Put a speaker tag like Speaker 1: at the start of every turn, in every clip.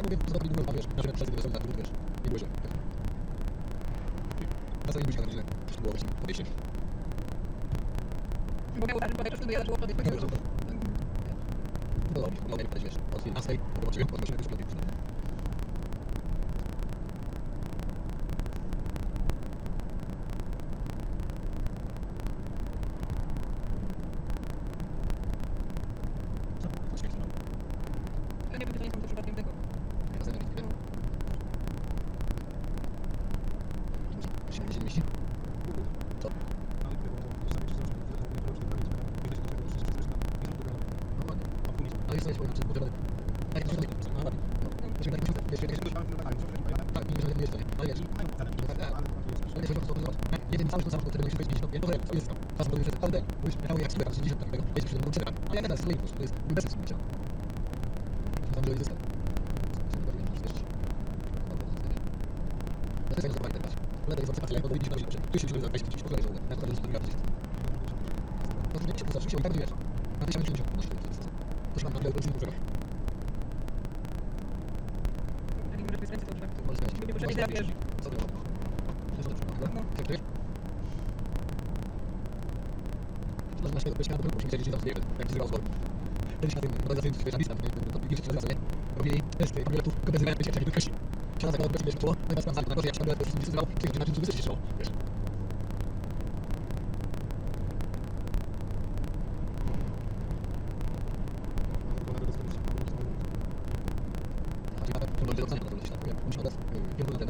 Speaker 1: Jak mówię, to zrobił grupa, wiesz, na przykład przez tego wiesz, nie było źle. Czasami buźka tak źle, było ci podejście.
Speaker 2: Bo miał uważać, bo jak już wtedy zaczęło podejść,
Speaker 1: to nie wiem, że to... No dobrze, no najpierw też, wiesz, od filmu, a z tej, od odcinek, od
Speaker 2: odcinek,
Speaker 1: od odcinek, 70. Co? Ale już sobie powiem, czy potrzebny. Tak, to się No tak. Musimy tak myśleć, wiesz, wiesz. Tak, nie wiem, nie jestem. Ale wiesz. Ale się to zrobić. Jeden cały czas który musisz powiedzieć, no nie, to jest. Czas bo już jest HD. Już miał jak sklepar 60 takiego. Wiesz, że mu czeka. Ale teraz to jest bez sensu. Tam do jest. jak podejdziesz na rzeczy, tu się musimy zabrać, gdzieś pokoleś w ogóle, na przykład zrobiła gdzieś. No to nie się poza się i tak wiesz, na 1070, no się
Speaker 2: to jest. To
Speaker 1: się mam
Speaker 2: na wielu różnych rzeczach.
Speaker 1: Co to Można na śmiech odpowiedzieć na to, bo się gdzieś tam zbiegł, jak zgrał zbor. Kiedyś na tym organizacyjnym świecie na listach, to nie wiem, to nie wszyscy razem, nie? Robili testy, kobieletów, kobiety zbierają się, jak do Kasi. trzeba zakładać bezpieczne czoło, natomiast pan zakłada, jak ciągle to wszystko wyzywał, czyli na czym tu wysyć czoło, wiesz. Musi od nas pierdolę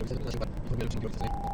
Speaker 1: się w wielu czynników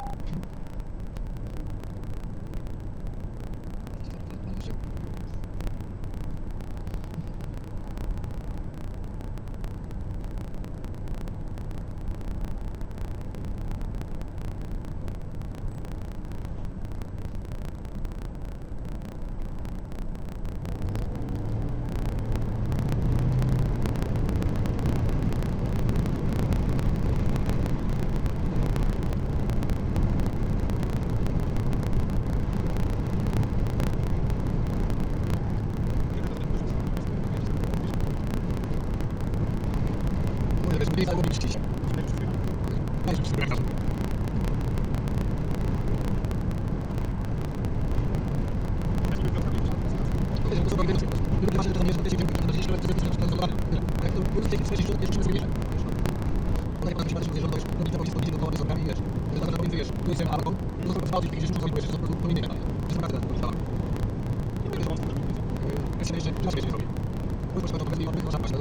Speaker 1: Proszę, że nie zrobię. Proszę, że to będzie i odbywa się na pewno.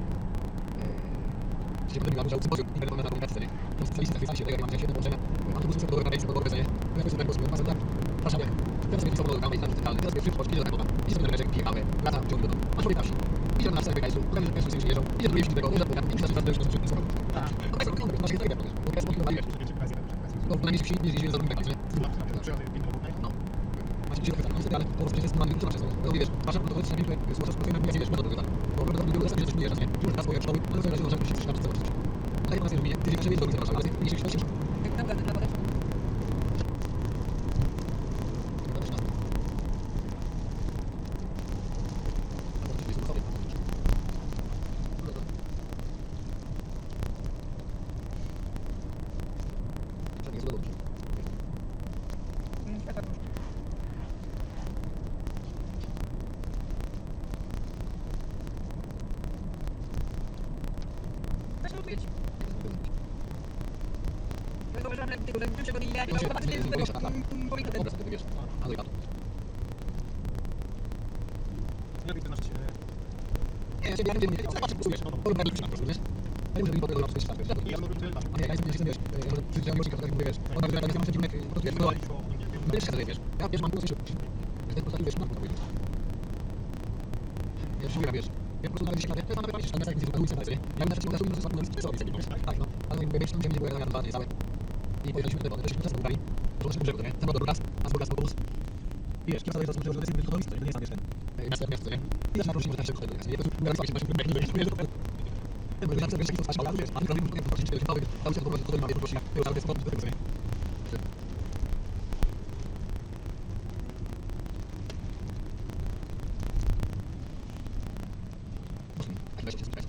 Speaker 1: Wypadł, co robię, wiesz. To na pakiet, co trzeba. Nie byłeś pewien, pytaliśmy, nie załatwił nas, tak? Jakbyś, no dobrze, szkoda, byśmy się zdali, czymś, tak? No. Co?
Speaker 2: No to jak to kolega
Speaker 1: No,
Speaker 2: komunika.
Speaker 1: no, jechał sam, go zostawić. Oczywiście nie starał, żeby, powiedz. To może być przez nas, prawda? Co się tego? się pandemii albo że sympozjum, nie będą na komunikacji, nie? To specjaliści zachwycali się tego, jak mamy świetne połączenia. Autobusy są do rejestru, do nie? Jak jest tego, są tak. Warszawie. Teraz sobie są do mamy i tam centralne. Teraz jest szybko, idzie do Krakowa. Idzie sobie na rejestr, pije kawę, wraca, ciągnie do domu. A człowiek na wsi. Idzie na wsi, Gdańsku, potem, że Państwo się jeżdżą, idzie do drugiej wsi do tego, idzie do tego, i myślę, że tam też jest szybko.
Speaker 3: Tak.
Speaker 1: No to jest to, to się zajmie, bo teraz mówimy, wiesz, no w najmniejszych wsi nie jeździmy za drugim nie? No. Właśnie się zachwycam, niestety, ale po prostu jest normalnie utrzymać się. No wiesz, wasza to jest najmniej, że słowo to jest wiesz, to wygląda. Bo naprawdę drugi raz nie też nie nie? Może swoje szkoły, ale to jest, że możemy się coś tam coś. Ale ja mówię, że ty nie przewiesz do tego, ale nie się ściąć.
Speaker 2: Jak tam gady Ja,
Speaker 1: i pojechaliśmy tutaj mamy 10 miesięcy na Zobaczcie pół nie? Ten ma dobry a z boga autobus. I wiesz, kim zadajesz zasłużył, że to jest tylko nie jest wiesz, ten miasto, miasto, nie? I zaczyna ruszyć, że tam się kochaj, nie? To jest nie będzie, nie nie będzie, nie nie będzie, nie nie będzie, nie nie będzie, nie nie będzie, nie nie będzie, nie nie będzie, nie nie będzie, nie nie będzie, nie nie będzie, nie nie będzie, nie nie będzie, nie nie będzie, nie nie będzie, nie nie